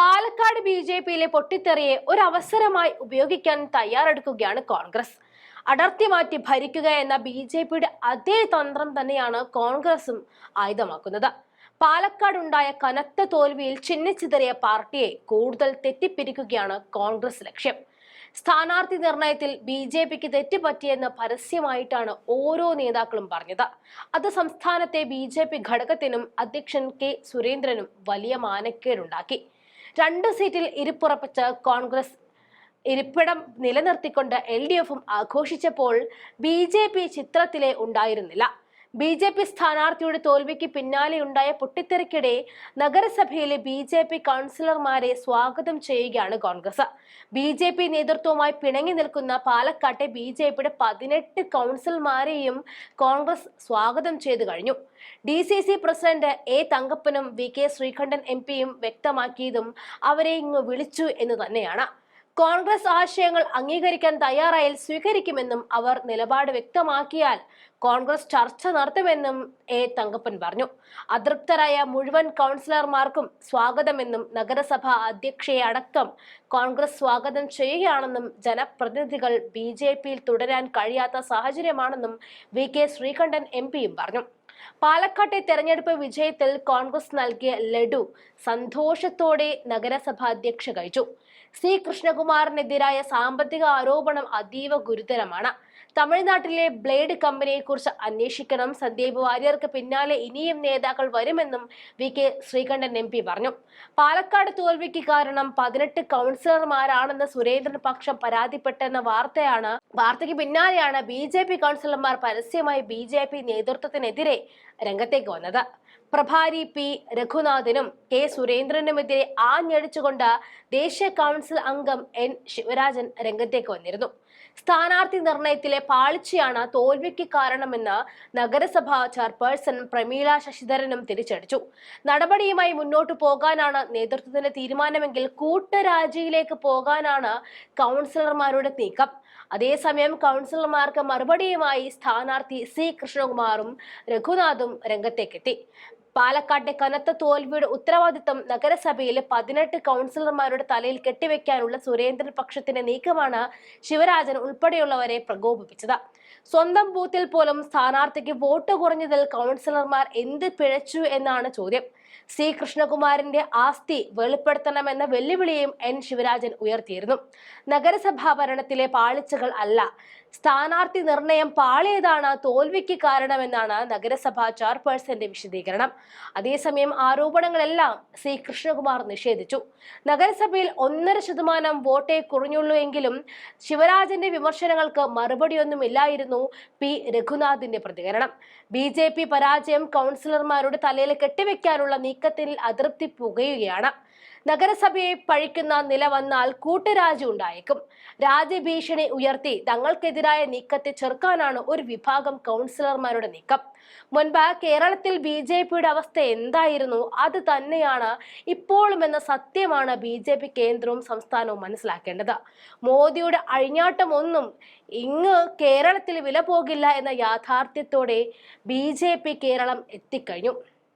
Palakkad B J പിയിലെ പൊട്ടിത്തെറിയെ ഒരു അവസരമായി ഉപയോഗിക്കാൻ തയ്യാറെടുക്കുകയാണ് കോൺഗ്രസ്. അടർത്തി മാറ്റി ഭരിക്കുക എന്ന ബി ജെ പിയുടെ അതേ തന്ത്രം തന്നെയാണ് കോൺഗ്രസും ആയുധമാക്കുന്നത്. പാലക്കാടുണ്ടായ കനത്ത തോൽവിയിൽ ചിഹ്നിച്ചിതറിയ പാർട്ടിയെ കൂടുതൽ തെറ്റിപ്പിരിക്കുകയാണ് കോൺഗ്രസ് ലക്ഷ്യം. സ്ഥാനാർത്ഥി നിർണയത്തിൽ ബി ജെ പിക്ക് തെറ്റുപറ്റിയെന്ന് പരസ്യമായിട്ടാണ് ഓരോ നേതാക്കളും പറഞ്ഞത്. അത് സംസ്ഥാനത്തെ ബി ജെ പി ഘടകത്തിനും അധ്യക്ഷൻ കെ സുരേന്ദ്രനും വലിയ മാനക്കേടുണ്ടാക്കി. രണ്ട് സീറ്റിൽ ഇരിപ്പുറപ്പിച്ച കോൺഗ്രസ് ഇരിപ്പിടം നിലനിർത്തിക്കൊണ്ട് എൽ ഡി എഫും ആഘോഷിച്ചപ്പോൾ ബി ജെ പി ചിത്രത്തിലെ ഉണ്ടായിരുന്നില്ല. ബി ജെ പി സ്ഥാനാർത്ഥിയുടെ തോൽവിക്ക് പിന്നാലെയുണ്ടായ പൊട്ടിത്തെറിക്കിടെ നഗരസഭയിലെ ബി ജെ പി കൗൺസിലർമാരെ സ്വാഗതം ചെയ്യുകയാണ് കോൺഗ്രസ്. ബി ജെ പി നേതൃത്വവുമായി പിണങ്ങി നിൽക്കുന്ന പാലക്കാട്ടെ ബി ജെ പിയുടെ പതിനെട്ട് കൗൺസിലർമാരെയും കോൺഗ്രസ് സ്വാഗതം ചെയ്തു കഴിഞ്ഞു. D C C president A തങ്കപ്പനും V K Sreekandan M പിയും വ്യക്തമാക്കിയതും അവരെ ഇങ്ങ് വിളിച്ചു എന്ന് തന്നെയാണ്. കോൺഗ്രസ് ആശയങ്ങൾ അംഗീകരിക്കാൻ തയ്യാറായാൽ സ്വീകരിക്കുമെന്നും അവർ നിലപാട് വ്യക്തമാക്കിയാൽ കോൺഗ്രസ് ചർച്ച നടത്തുമെന്നും എ തങ്കപ്പൻ പറഞ്ഞു. അതൃപ്തരായ മുഴുവൻ കൗൺസിലർമാർക്കും സ്വാഗതമെന്നും നഗരസഭാ അധ്യക്ഷയെ അടക്കം കോൺഗ്രസ് സ്വാഗതം ചെയ്യുകയാണെന്നും ജനപ്രതിനിധികൾ ബി ജെ പിയിൽ തുടരാൻ കഴിയാത്ത സാഹചര്യമാണെന്നും വി കെ ശ്രീകണ്ഠൻ എം പിയും പറഞ്ഞു. പാലക്കാട്ടെ തെരഞ്ഞെടുപ്പ് വിജയത്തിൽ കോൺഗ്രസ് നൽകിയ ലഡു സന്തോഷത്തോടെ നഗരസഭാ അധ്യക്ഷ കഴിച്ചു. സി കൃഷ്ണകുമാറിനെതിരായ സാമ്പത്തിക ആരോപണം അതീവ ഗുരുതരമാണ്. തമിഴ്നാട്ടിലെ ബ്ലേഡ് കമ്പനിയെക്കുറിച്ച് അന്വേഷിക്കണം. സന്ദീപ് വാര്യർക്ക് പിന്നാലെ ഇനിയും നേതാക്കൾ വരുമെന്നും V. K. Sreekandan M. P. പറഞ്ഞു. പാലക്കാട് തോൽവിക്ക് കാരണം പതിനെട്ട് കൗൺസിലർമാരാണെന്ന് സുരേന്ദ്രൻ പക്ഷം പരാതിപ്പെട്ടെന്ന വാർത്തയാണ് വാർത്തയ്ക്ക് പിന്നാലെയാണ് ബി ജെ പി കൗൺസിലർമാർ പരസ്യമായി ബി ജെ പി നേതൃത്വത്തിനെതിരെ രംഗത്തേക്ക് വന്നത്. പ്രഭാരി പി. രഘുനാഥിനും കെ. സുരേന്ദ്രനുമെതിരെ ആഞ്ഞടിച്ചുകൊണ്ട് ദേശീയ കൗൺസിൽ അംഗം എൻ. ശിവരാജൻ രംഗത്തേക്ക് വന്നിരുന്നു. സ്ഥാനാർത്ഥി നിർണയത്തിലെ പാളിച്ചയാണ് തോൽവിക്ക് കാരണമെന്ന് നഗരസഭ ചെയർപേഴ്സൺ പ്രമീള ശശിധരനും തിരിച്ചടിച്ചു. നടപടിയുമായി മുന്നോട്ടു പോകാനാണ് നേതൃത്വത്തിന്റെ തീരുമാനമെങ്കിൽ കൂട്ടരാജിയിലേക്ക് പോകാനാണ് കൗൺസിലർമാരുടെ നീക്കം. അതേസമയം കൗൺസിലർമാർക്ക് മറുപടിയുമായി സ്ഥാനാർത്ഥി സി കൃഷ്ണകുമാറും രഘുനാഥും രംഗത്തേക്കെത്തി. പാലക്കാട്ടെ കനത്ത തോൽവിയുടെ ഉത്തരവാദിത്തം നഗരസഭയിലെ പതിനെട്ട് കൗൺസിലർമാരുടെ തലയിൽ കെട്ടിവെക്കാനുള്ള സുരേന്ദ്രൻ പക്ഷത്തിന്റെ നീക്കമാണ് ശിവരാജൻ ഉൾപ്പെടെയുള്ളവരെ പ്രകോപിപ്പിച്ചത്. സ്വന്തം ബൂത്തിൽ പോലും സ്ഥാനാർത്ഥിക്ക് വോട്ട് കുറഞ്ഞതിൽ കൗൺസിലർമാർ എന്ത് പിഴച്ചു എന്നാണ് ചോദ്യം. സി. കൃഷ്ണകുമാറിന്റെ ആസ്തി വെളിപ്പെടുത്തണമെന്ന വെല്ലുവിളിയും എൻ. ശിവരാജൻ ഉയർത്തിയിരുന്നു. നഗരസഭാ ഭരണത്തിലെ പാളിച്ചകൾ അല്ല സ്ഥാനാർത്ഥി നിർണയം പാളിയതാണ് തോൽവിക്ക് കാരണമെന്നാണ് നഗരസഭാ ചെയർപേഴ്സന്റെ വിശദീകരണം. അതേസമയം ആരോപണങ്ങളെല്ലാം സി കൃഷ്ണകുമാർ നിഷേധിച്ചു. നഗരസഭയിൽ ഒന്നര ശതമാനം വോട്ടേ കുറഞ്ഞുള്ളൂ എങ്കിലും ശിവരാജന്റെ വിമർശനങ്ങൾക്ക് മറുപടിയൊന്നുമില്ലായിരുന്നു പി രഘുനാഥിന്റെ പ്രതികരണം. ബി പരാജയം കൗൺസിലർമാരുടെ തലയിൽ കെട്ടിവെക്കാനുള്ള നീക്കത്തിൽ അതൃപ്തി പുകയുകയാണ്. നഗരസഭയെ പഴിക്കുന്ന നില വന്നാൽ കൂട്ടരാജി ഉണ്ടായേക്കും. രാജ്യഭീഷണി ഉയർത്തി തങ്ങൾക്കെതിരായ നീക്കത്തെ ചെറുക്കാനാണ് ഒരു വിഭാഗം കൗൺസിലർമാരുടെ നീക്കം. മുൻപ് കേരളത്തിൽ ബി ജെ പിയുടെ അവസ്ഥ എന്തായിരുന്നു? അത് തന്നെയാണ് ഇപ്പോഴും എന്ന സത്യമാണ് ബി ജെ പി കേന്ദ്രവും സംസ്ഥാനവും മനസ്സിലാക്കേണ്ടത്. മോദിയുടെ അഴിഞ്ഞാട്ടം ഒന്നും ഇങ്ങ് കേരളത്തിൽ വില പോകില്ല എന്ന യാഥാർത്ഥ്യത്തോടെ ബി ജെ പി കേരളം എത്തിക്കഴിഞ്ഞു.